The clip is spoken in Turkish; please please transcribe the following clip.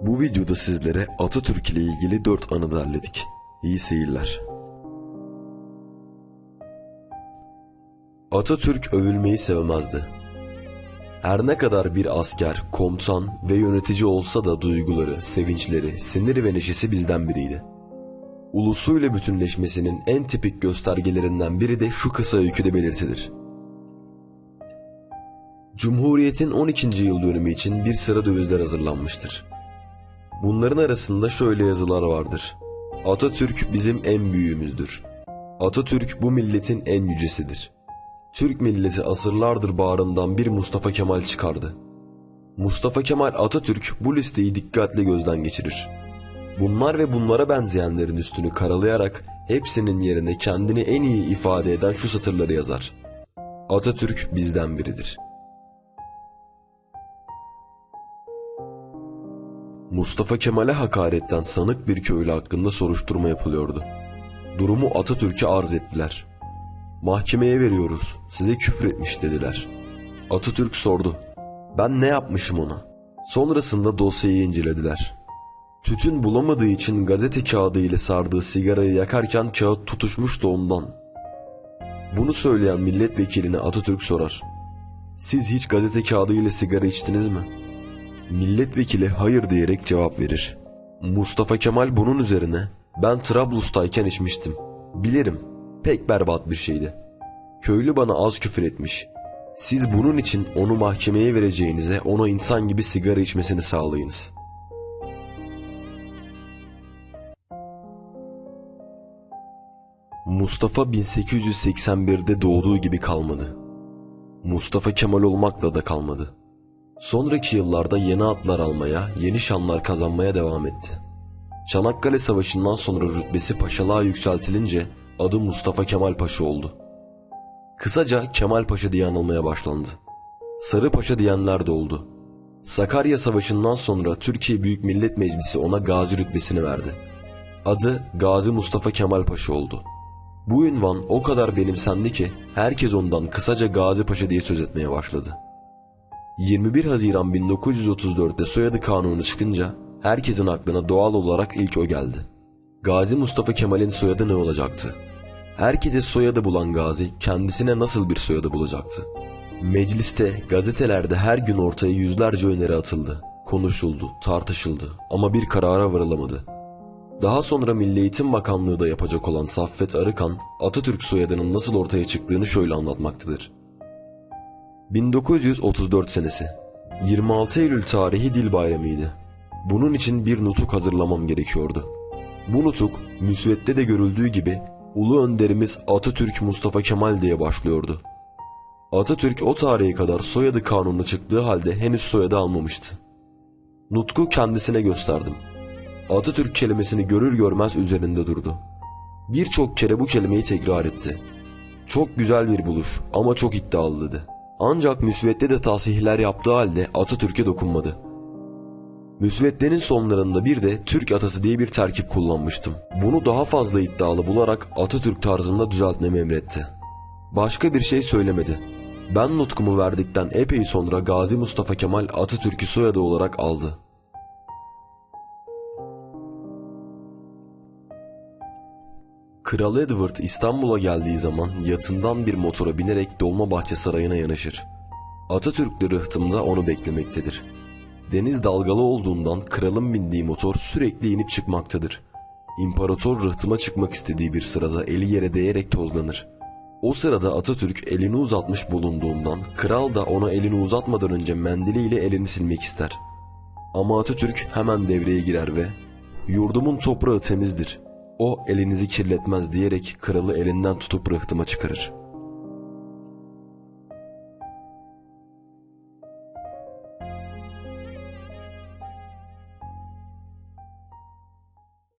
Bu videoda sizlere Atatürk ile ilgili 4 anı derledik. İyi seyirler. Atatürk övülmeyi sevmezdi. Her ne kadar bir asker, komutan ve yönetici olsa da duyguları, sevinçleri, siniri ve neşesi bizden biriydi. Ulusuyla bütünleşmesinin en tipik göstergelerinden biri de şu kısa öyküde belirtilir. Cumhuriyetin 12. yıl dönümü için bir sıra dövizler hazırlanmıştır. Bunların arasında şöyle yazılar vardır. Atatürk bizim en büyüğümüzdür. Atatürk bu milletin en yücesidir. Türk milleti asırlardır bağrından bir Mustafa Kemal çıkardı. Mustafa Kemal Atatürk bu listeyi dikkatle gözden geçirir. Bunlar ve bunlara benzeyenlerin üstünü karalayarak hepsinin yerine kendini en iyi ifade eden şu satırları yazar. Atatürk bizden biridir. Mustafa Kemal'e hakaretten sanık bir köylü hakkında soruşturma yapılıyordu. Durumu Atatürk'e arz ettiler. Mahkemeye veriyoruz, size küfür etmiş dediler. Atatürk sordu. Ben ne yapmışım ona? Sonrasında dosyayı incelediler. Tütün bulamadığı için gazete kağıdı ile sardığı sigarayı yakarken kağıt tutuşmuştu ondan. Bunu söyleyen milletvekiline Atatürk sorar. Siz hiç gazete kağıdı ile sigara içtiniz mi? Milletvekili hayır diyerek cevap verir. Mustafa Kemal bunun üzerine ben Trablus'tayken içmiştim. Bilirim pek berbat bir şeydi. Köylü bana az küfür etmiş. Siz bunun için onu mahkemeye vereceğinize ona insan gibi sigara içmesini sağlayınız. Mustafa 1881'de doğduğu gibi kalmadı. Mustafa Kemal olmakla da kalmadı. Sonraki yıllarda yeni atlar almaya, yeni şanlar kazanmaya devam etti. Çanakkale Savaşı'ndan sonra rütbesi paşalığa yükseltilince adı Mustafa Kemal Paşa oldu. Kısaca Kemal Paşa diye anılmaya başlandı. Sarı Paşa diyenler de oldu. Sakarya Savaşı'ndan sonra Türkiye Büyük Millet Meclisi ona gazi rütbesini verdi. Adı Gazi Mustafa Kemal Paşa oldu. Bu ünvan o kadar benimsendi ki herkes ondan kısaca Gazi Paşa diye söz etmeye başladı. 21 Haziran 1934'te soyadı kanunu çıkınca herkesin aklına doğal olarak ilk o geldi. Gazi Mustafa Kemal'in soyadı ne olacaktı? Herkese soyadı bulan Gazi kendisine nasıl bir soyadı bulacaktı? Mecliste, gazetelerde her gün ortaya yüzlerce öneri atıldı. Konuşuldu, tartışıldı ama bir karara varılamadı. Daha sonra Milli Eğitim Bakanlığı da yapacak olan Saffet Arıkan, Atatürk soyadının nasıl ortaya çıktığını şöyle anlatmaktadır. 1934 senesi. 26 Eylül tarihi dil bayramıydı. Bunun için bir nutuk hazırlamam gerekiyordu. Bu nutuk müsvedde de görüldüğü gibi Ulu Önderimiz Atatürk Mustafa Kemal diye başlıyordu. Atatürk o tarihe kadar soyadı kanunu çıktığı halde henüz soyadı almamıştı. Nutku kendisine gösterdim. Atatürk kelimesini görür görmez üzerinde durdu. Birçok kere bu kelimeyi tekrar etti. Çok güzel bir buluş ama çok iddialı dedi. Ancak müsvedde de tasihler yaptığı halde Atatürk'e dokunmadı. Müsveddenin sonlarında bir de Türk atası diye bir terkip kullanmıştım. Bunu daha fazla iddialı bularak Atatürk tarzında düzeltmemi emretti. Başka bir şey söylemedi. Ben nutkumu verdikten epey sonra Gazi Mustafa Kemal Atatürk'ü soyadı olarak aldı. Kral Edward İstanbul'a geldiği zaman yatından bir motora binerek Dolmabahçe Sarayı'na yanaşır. Atatürk de rıhtımda onu beklemektedir. Deniz dalgalı olduğundan kralın bindiği motor sürekli inip çıkmaktadır. İmparator rıhtıma çıkmak istediği bir sırada eli yere değerek tozlanır. O sırada Atatürk elini uzatmış bulunduğundan kral da ona elini uzatmadan önce mendiliyle elini silmek ister. Ama Atatürk hemen devreye girer ve ''Yurdumun toprağı temizdir. O elinizi kirletmez.'' diyerek kralı elinden tutup rıhtıma çıkarır.